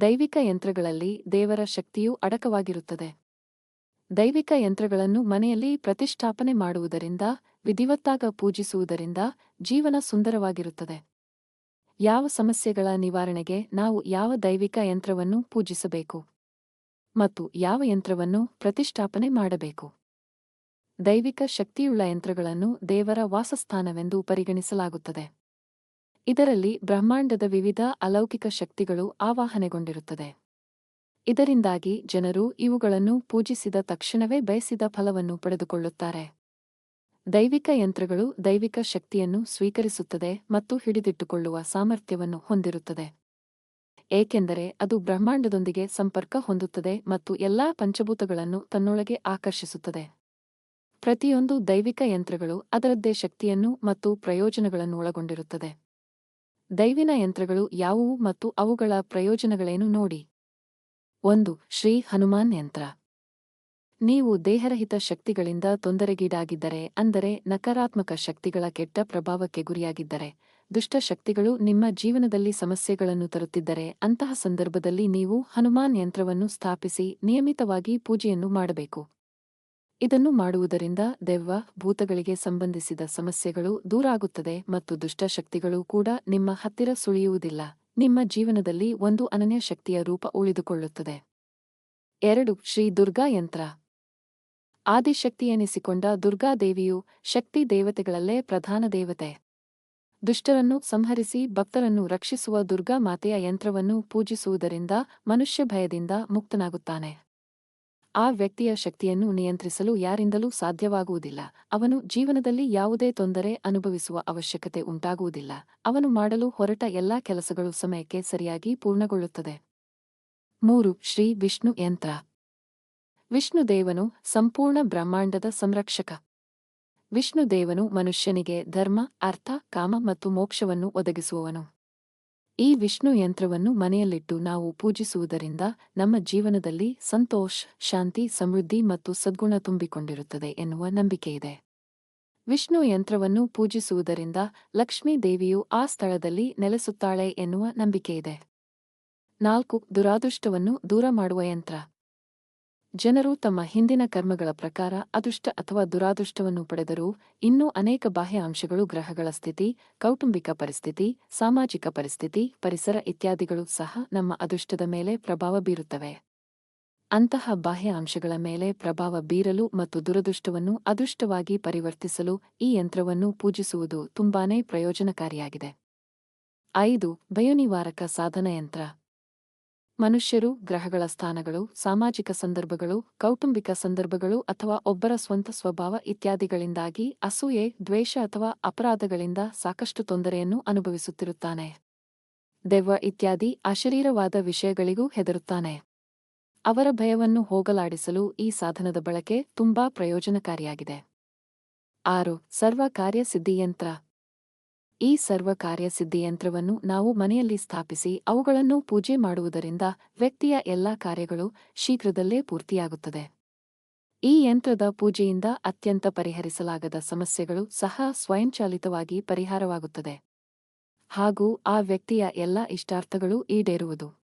ದೈವಿಕ ಯಂತ್ರಗಳಲ್ಲಿ ದೇವರ ಶಕ್ತಿಯು ಅಡಕವಾಗಿರುತ್ತದೆ. ದೈವಿಕ ಯಂತ್ರಗಳನ್ನು ಮನೆಯಲ್ಲಿ ಪ್ರತಿಷ್ಠಾಪನೆ ಮಾಡುವುದರಿಂದ, ವಿಧಿವತ್ತಾಗ ಪೂಜಿಸುವುದರಿಂದ ಜೀವನ ಸುಂದರವಾಗಿರುತ್ತದೆ. ಯಾವ ಸಮಸ್ಯೆಗಳ ನಿವಾರಣೆಗೆ ನಾವು ಯಾವ ದೈವಿಕ ಯಂತ್ರವನ್ನು ಪೂಜಿಸಬೇಕು? ಮತ್ತು ಯಾವ ಯಂತ್ರವನ್ನು ಪ್ರತಿಷ್ಠಾಪನೆ ಮಾಡಬೇಕು? ದೈವಿಕ ಶಕ್ತಿಯುಳ್ಳ ಯಂತ್ರಗಳನ್ನು ದೇವರ ವಾಸಸ್ಥಾನವೆಂದು ಪರಿಗಣಿಸಲಾಗುತ್ತದೆ. ಇದರಲ್ಲಿ ಬ್ರಹ್ಮಾಂಡದ ವಿವಿಧ ಅಲೌಕಿಕ ಶಕ್ತಿಗಳು ಆವಾಹನೆಗೊಂಡಿರುತ್ತದೆ. ಇದರಿಂದಾಗಿ ಜನರು ಇವುಗಳನ್ನು ಪೂಜಿಸಿದ ತಕ್ಷಣವೇ ಬಯಸಿದ ಫಲವನ್ನು ಪಡೆದುಕೊಳ್ಳುತ್ತಾರೆ. ದೈವಿಕ ಯಂತ್ರಗಳು ದೈವಿಕ ಶಕ್ತಿಯನ್ನು ಸ್ವೀಕರಿಸುತ್ತದೆ ಮತ್ತು ಹಿಡಿದಿಟ್ಟುಕೊಳ್ಳುವ ಸಾಮರ್ಥ್ಯವನ್ನು ಹೊಂದಿರುತ್ತದೆ. ಏಕೆಂದರೆ ಅದು ಬ್ರಹ್ಮಾಂಡದೊಂದಿಗೆ ಸಂಪರ್ಕ ಹೊಂದುತ್ತದೆ ಮತ್ತು ಎಲ್ಲಾ ಪಂಚಭೂತಗಳನ್ನು ತನ್ನೊಳಗೆ ಆಕರ್ಷಿಸುತ್ತದೆ. ಪ್ರತಿಯೊಂದು ದೈವಿಕ ಯಂತ್ರಗಳು ಅದರದ್ದೇ ಶಕ್ತಿಯನ್ನು ಮತ್ತು ಪ್ರಯೋಜನಗಳನ್ನು ಒಳಗೊಂಡಿರುತ್ತದೆ. ದೈವಿನ ಯಂತ್ರಗಳು ಯಾವುವು ಮತ್ತು ಅವುಗಳ ಪ್ರಯೋಜನಗಳೇನು ನೋಡಿ. ಒಂದು, ಶ್ರೀ ಹನುಮಾನ್ ಯಂತ್ರ. ನೀವು ದೇಹರಹಿತ ಶಕ್ತಿಗಳಿಂದ ತೊಂದರೆಗೀಡಾಗಿದ್ದರೆ, ಅಂದರೆ ನಕಾರಾತ್ಮಕ ಶಕ್ತಿಗಳ ಕೆಟ್ಟ ಪ್ರಭಾವಕ್ಕೆ ಗುರಿಯಾಗಿದ್ದರೆ, ದುಷ್ಟ ಶಕ್ತಿಗಳು ನಿಮ್ಮ ಜೀವನದಲ್ಲಿ ಸಮಸ್ಯೆಗಳನ್ನು ತರುತ್ತಿದ್ದರೆ, ಅಂತಹ ಸಂದರ್ಭದಲ್ಲಿ ನೀವು ಹನುಮಾನ್ ಯಂತ್ರವನ್ನು ಸ್ಥಾಪಿಸಿ ನಿಯಮಿತವಾಗಿ ಪೂಜೆಯನ್ನು ಮಾಡಬೇಕು. ಇದನ್ನು ಮಾಡುವುದರಿಂದ ದೆವ್ವ ಭೂತಗಳಿಗೆ ಸಂಬಂಧಿಸಿದ ಸಮಸ್ಯೆಗಳು ದೂರಾಗುತ್ತದೆ ಮತ್ತು ದುಷ್ಟಶಕ್ತಿಗಳು ಕೂಡ ನಿಮ್ಮ ಹತ್ತಿರ ಸುಳಿಯುವುದಿಲ್ಲ. ನಿಮ್ಮ ಜೀವನದಲ್ಲಿ ಒಂದು ಅನನ್ಯ ಶಕ್ತಿಯ ರೂಪ ಉಳಿದುಕೊಳ್ಳುತ್ತದೆ. ಎರಡು, ಶ್ರೀ ದುರ್ಗಾ ಯಂತ್ರ. ಆದಿಶಕ್ತಿಯೆನಿಸಿಕೊಂಡ ದುರ್ಗಾದೇವಿಯು ಶಕ್ತಿ ದೇವತೆಗಳಲ್ಲೇ ಪ್ರಧಾನ ದೇವತೆ. ದುಷ್ಟರನ್ನು ಸಂಹರಿಸಿ ಭಕ್ತರನ್ನು ರಕ್ಷಿಸುವ ದುರ್ಗಾ ಮಾತೆಯ ಯಂತ್ರವನ್ನು ಪೂಜಿಸುವುದರಿಂದ ಮನುಷ್ಯ ಭಯದಿಂದ ಮುಕ್ತನಾಗುತ್ತಾನೆ. ಆ ವ್ಯಕ್ತಿಯ ಶಕ್ತಿಯನ್ನು ನಿಯಂತ್ರಿಸಲು ಯಾರಿಂದಲೂ ಸಾಧ್ಯವಾಗುವುದಿಲ್ಲ. ಅವನು ಜೀವನದಲ್ಲಿ ಯಾವುದೇ ತೊಂದರೆ ಅನುಭವಿಸುವ ಅವಶ್ಯಕತೆ ಉಂಟಾಗುವುದಿಲ್ಲ. ಅವನು ಮಾಡಲು ಹೊರಟ ಎಲ್ಲಾ ಕೆಲಸಗಳು ಸಮಯಕ್ಕೆ ಸರಿಯಾಗಿ ಪೂರ್ಣಗೊಳ್ಳುತ್ತದೆ. ಮೂರು, ಶ್ರೀ ವಿಷ್ಣು ಯಂತ್ರ. ವಿಷ್ಣುದೇವನು ಸಂಪೂರ್ಣ ಬ್ರಹ್ಮಾಂಡದ ಸಂರಕ್ಷಕ. ವಿಷ್ಣುದೇವನು ಮನುಷ್ಯನಿಗೆ ಧರ್ಮ, ಅರ್ಥ, ಕಾಮ ಮತ್ತು ಮೋಕ್ಷವನ್ನು ಒದಗಿಸುವವನು. ಈ ವಿಷ್ಣು ಯಂತ್ರವನ್ನು ಮನೆಯಲ್ಲಿಟ್ಟು ನಾವು ಪೂಜಿಸುವುದರಿಂದ ನಮ್ಮ ಜೀವನದಲ್ಲಿ ಸಂತೋಷ್, ಶಾಂತಿ, ಸಮೃದ್ಧಿ ಮತ್ತು ಸದ್ಗುಣ ತುಂಬಿಕೊಂಡಿರುತ್ತದೆ ಎನ್ನುವ ನಂಬಿಕೆಯಿದೆ ವಿಷ್ಣು ಯಂತ್ರವನ್ನು ಪೂಜಿಸುವುದರಿಂದ ಲಕ್ಷ್ಮೀ ದೇವಿಯು ಆ ಸ್ಥಳದಲ್ಲಿ ನೆಲೆಸುತ್ತಾಳೆ ಎನ್ನುವ ನಂಬಿಕೆಯಿದೆ ನಾಲ್ಕು, ದುರಾದೃಷ್ಟವನ್ನು ದೂರ ಮಾಡುವ ಯಂತ್ರ. ಜನರು ತಮ್ಮ ಹಿಂದಿನ ಕರ್ಮಗಳ ಪ್ರಕಾರ ಅದೃಷ್ಟ ಅಥವಾ ದುರಾದೃಷ್ಟವನ್ನು ಪಡೆದರೂ ಇನ್ನೂ ಅನೇಕ ಬಾಹ್ಯ ಅಂಶಗಳು ಗ್ರಹಗಳ ಸ್ಥಿತಿ, ಕೌಟುಂಬಿಕ ಪರಿಸ್ಥಿತಿ, ಸಾಮಾಜಿಕ ಪರಿಸ್ಥಿತಿ, ಪರಿಸರ ಇತ್ಯಾದಿಗಳು ಸಹ ನಮ್ಮ ಅದೃಷ್ಟದ ಮೇಲೆ ಪ್ರಭಾವ ಬೀರುತ್ತವೆ. ಅಂತಹ ಬಾಹ್ಯ ಅಂಶಗಳ ಮೇಲೆ ಪ್ರಭಾವ ಬೀರಲು ಮತ್ತು ದುರದೃಷ್ಟವನ್ನು ಅದೃಷ್ಟವಾಗಿ ಪರಿವರ್ತಿಸಲು ಈ ಯಂತ್ರವನ್ನು ಪೂಜಿಸುವುದು ತುಂಬಾನೇ ಪ್ರಯೋಜನಕಾರಿಯಾಗಿದೆ. ಐದು ಸಾಧನ ಯಂತ್ರ ಮನುಷ್ಯರು, ಗ್ರಹಗಳ ಸ್ಥಾನಗಳು, ಸಾಮಾಜಿಕ ಸಂದರ್ಭಗಳು, ಕೌಟುಂಬಿಕ ಸಂದರ್ಭಗಳು ಅಥವಾ ಒಬ್ಬರ ಸ್ವಂತ ಸ್ವಭಾವ ಇತ್ಯಾದಿಗಳಿಂದಾಗಿ ಅಸೂಯೆ, ದ್ವೇಷ ಅಥವಾ ಅಪರಾಧಗಳಿಂದ ಸಾಕಷ್ಟು ತೊಂದರೆಯನ್ನು ಅನುಭವಿಸುತ್ತಿರುತ್ತಾನೆ. ದೆವ್ವ ಇತ್ಯಾದಿ ಅಶರೀರವಾದ ವಿಷಯಗಳಿಗೂ ಹೆದರುತ್ತಾನೆ. ಅವರ ಭಯವನ್ನು ಹೋಗಲಾಡಿಸಲು ಈ ಸಾಧನದ ಬಳಕೆ ತುಂಬಾ ಪ್ರಯೋಜನಕಾರಿಯಾಗಿದೆ. ಆರು ಸರ್ವ ಕಾರ್ಯಸಿದ್ಧಿಯಂತ್ರ ಈ ಸರ್ವ ಕಾರ್ಯಸಿದ್ಧಿಯಂತ್ರವನ್ನು ನಾವು ಮನೆಯಲ್ಲಿ ಸ್ಥಾಪಿಸಿ ಅವುಗಳನ್ನು ಪೂಜೆ ಮಾಡುವುದರಿಂದ ವ್ಯಕ್ತಿಯ ಎಲ್ಲಾ ಕಾರ್ಯಗಳು ಶೀಘ್ರದಲ್ಲೇ ಪೂರ್ತಿಯಾಗುತ್ತದೆ. ಈ ಯಂತ್ರದ ಪೂಜೆಯಿಂದ ಅತ್ಯಂತ ಪರಿಹರಿಸಲಾಗದ ಸಮಸ್ಯೆಗಳು ಸಹ ಸ್ವಯಂಚಾಲಿತವಾಗಿ ಪರಿಹಾರವಾಗುತ್ತದೆ. ಹಾಗೂ ಆ ವ್ಯಕ್ತಿಯ ಎಲ್ಲ ಇಷ್ಟಾರ್ಥಗಳು ಈಡೇರುವುದು.